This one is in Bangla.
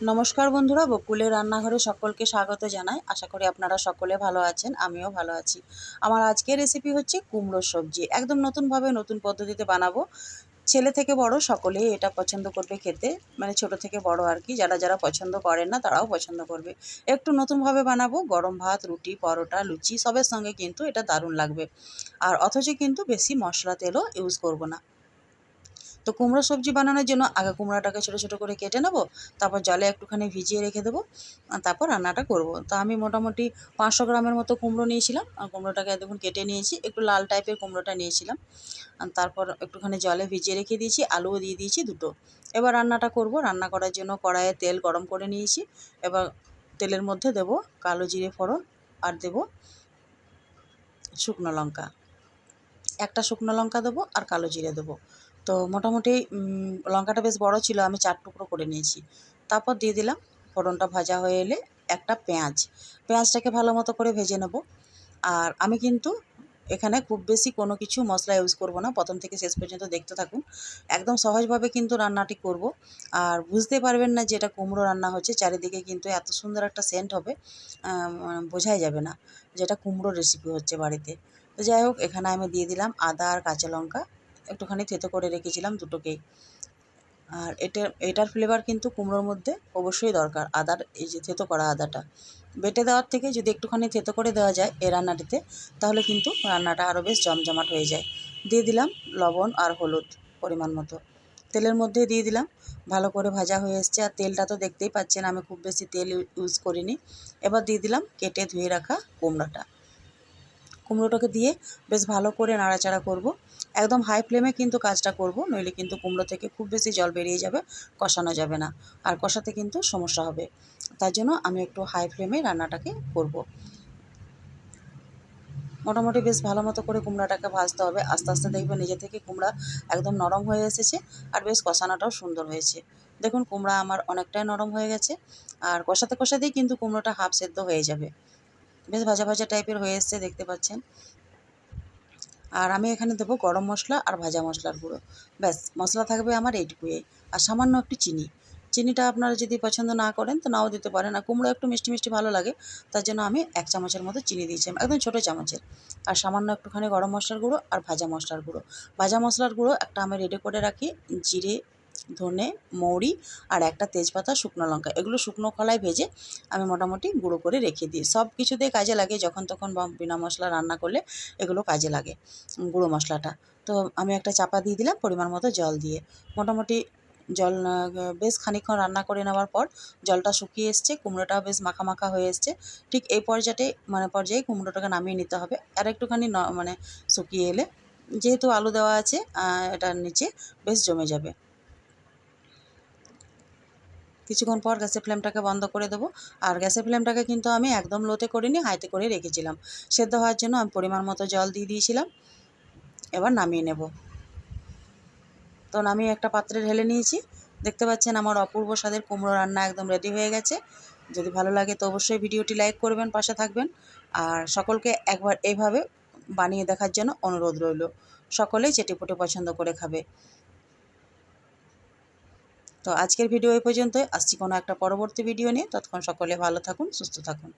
নমস্কার বন্ধুরা, বকুলের রান্নাঘরে সকলকে স্বাগত জানাই। আশা করি আপনারা সকলে ভালো আছেন, আমিও ভালো আছি। আমার আজকের রেসিপি হচ্ছে কুমড়োর সবজি। একদম নতুনভাবে নতুন পদ্ধতিতে বানাবো। ছেলে থেকে বড় সকলেই এটা পছন্দ করবে খেতে মানে ছোট থেকে বড় আর কি। যারা যারা পছন্দ করেন না, তারাও পছন্দ করবে। একটু নতুনভাবে বানাবো, গরম ভাত, রুটি, পরোটা, লুচি, সবের সঙ্গে কিন্তু এটা দারুণ লাগবে। আর অথচ কিন্তু বেশি মশলা তেলও ইউজ করব না। তো কুমড়ো সবজি বানানোর জন্য আগে কুমড়োটাকে ছোটো ছোটো করে কেটে নেব, তারপর জলে একটুখানি ভিজিয়ে রেখে দেবো তারপর রান্নাটা করব। তো আমি মোটামুটি পাঁচশো গ্রামের মতো কুমড়ো নিয়েছিলাম, আর কুমড়োটাকে দেখুন কেটে নিয়েছি, একটু লাল টাইপের কুমড়োটা নিয়েছিলাম। তারপর একটুখানি জলে ভিজিয়ে রেখে দিয়েছি, আলুও দিয়ে দিয়েছি দুটো। এবার রান্নাটা করব, রান্না করার জন্য কড়াইয়ে তেল গরম করে নিয়েছি, এবার তেলের মধ্যে দেব কালো জিরে ফোড়ন, আর দেব শুকনো লঙ্কা। একটা শুকনো লঙ্কা দেবো আর কালো জিরে দেবো। তো মোটামুটি লঙ্কাটা বেশ বড় ছিল, আমি চার টুকরো করে নিয়েছি। তারপর দিয়ে দিলাম ফোড়নটা ভাজা হয়ে এলে একটা পেঁয়াজ। পেঁয়াজটাকে ভালো মতো করে ভেজে নেব। আর আমি কিন্তু এখানে খুব বেশি কোনো কিছু মশলা ইউজ করব না, প্রথম থেকে শেষ পর্যন্ত দেখতে থাকুন। একদম সহজভাবে কিন্তু রান্নাটি করব। আর বুঝতে পারবেন না যে এটা কুমড়ো রান্না হচ্ছে, চারিদিকে কিন্তু এত সুন্দর একটা সেন্ট হবে বোঝাই যাবে না যেটা কুমড়ো রেসিপি হচ্ছে বাড়িতে। তো যাই হোক, এখানে আমি দিয়ে দিলাম আদা আর কাঁচা লঙ্কা। একটুখানি থেতো করে রেখেছিলাম দুটোকেই আর এটা, এটার ফ্লেভার কিন্তু কুমড়োর মধ্যে অবশ্যই দরকার, আদার, এই যে থেতো করা আদাটা। বেটে দেওয়ার থেকে যদি একটুখানি থেতো করে দেওয়া যায় এই রান্নাটিতে, তাহলে কিন্তু রান্নাটা আরও বেশ জমজমাট হয়ে যায়। দিয়ে দিলাম লবণ আর হলুদ পরিমাণ মতো। তেলের মধ্যে দিয়ে দিলাম, ভালো করে ভাজা হয়ে এসছে। আর তেলটা তো দেখতেই পাচ্ছেন, আমি খুব বেশি তেল ইউজ করিনি। এবার দিয়ে দিলাম কেটে ধুয়ে রাখা কুমড়োটা। কুমড়োটাকে দিয়ে বেশ ভালো করে নাড়াচাড়া করব। একদম হাই ফ্লেমে কিন্তু কাজটা করব, নইলে কিন্তু কুমড়ো থেকে খুব বেশি জল বেরিয়ে যাবে, কষানো যাবে না, আর কষাতে কিন্তু সমস্যা হবে। তার জন্য আমি একটু হাই ফ্লেমে রান্নাটাকে করব। মোটামুটি বেশ ভালো মতো করে কুমড়াটাকে ভাজতে হবে। আস্তে আস্তে দেখবে নিজে থেকে কুমড়া একদম নরম হয়ে এসেছে, আর বেশ কষানোটাও সুন্দর হয়েছে। দেখুন, কুমড়া আমার অনেকটাই নরম হয়ে গেছে, আর কষাতে কষাতেই কিন্তু কুমড়োটা হাফ সেদ্ধ হয়ে যাবে। বেশ ভাজা ভাজা টাইপের হয়ে এসছে, দেখতে পাচ্ছেন। আর আমি এখানে দেবো গরম মশলা আর ভাজা মশলার গুঁড়ো। ব্যাস, মশলা থাকবে আমার এইটুকুই আর সামান্য একটু চিনি। চিনিটা আপনারা যদি পছন্দ না করেন, তো নাও দিতে পারেন। আর কুমড়ো একটু মিষ্টি মিষ্টি ভালো লাগে, তার জন্য আমি এক চামচের মতো চিনি দিয়েছিলাম একদম ছোটো চামচের। আর সামান্য একটুখানি গরম মশলার গুঁড়ো আর ভাজা মশলার গুঁড়ো। ভাজা মশলার গুঁড়ো একটা আমি রেডি করে রাখি, জিরে ধনে, মৌরি আর একটা তেজপাতা, শুকনো লঙ্কা। এগুলো শুকনো খোলায় ভেজে আমি মোটামুটি গুঁড়ো করে রেখে দিই। সব কিছুতেই কাজে লাগে যখন তখন বা বিনা মশলা রান্না করলে এগুলো কাজে লাগে গুঁড়ো মশলাটা। তো আমি একটা চাপা দিয়ে দিলাম পরিমাণ মতো জল দিয়ে। মোটামুটি জল বেশ খানিকক্ষণ রান্না করে নেওয়ার পর জলটা শুকিয়ে এসছে, কুমড়োটাও বেশ মাখা মাখা হয়ে এসছে। ঠিক এই পর্যায়ে মানে পর্যায়ে কুমড়োটাকে নামিয়ে নিতে হবে। আর একটুখানি মানে শুকিয়ে এলে যেহেতু আলু দেওয়া আছে এটার নিচে বেশ জমে যাবে। কিছুক্ষণ পর গ্যাসের ফ্লেমটাকে বন্ধ করে দেবো। আর গ্যাসের ফ্লেমটাকে কিন্তু আমি একদম লোতে করিনি হাইতে করে রেখেছিলাম। সেদ্ধ হওয়ার জন্য আমি পরিমাণ মতো জল দিয়ে দিয়েছিলাম। এবার নামিয়ে নেব। তো নামিয়ে একটা পাত্রে ঢেলে নিয়েছি। দেখতে পাচ্ছেন আমার অপূর্ব স্বাদের কুমড়ো রান্না একদম রেডি হয়ে গেছে। যদি ভালো লাগে তো অবশ্যই ভিডিওটি লাইক করবেন, পাশে থাকবেন। আর সকলকে একবার এইভাবে বানিয়ে দেখার জন্য অনুরোধ রইল। সকলেই চেটেপুটে পছন্দ করে খাবে। তো আজকের ভিডিও এই পর্যন্তই। আসছি কোনো একটা পরবর্তী ভিডিও নিয়ে। ততক্ষণ সকলে ভালো থাকুন, সুস্থ থাকুন।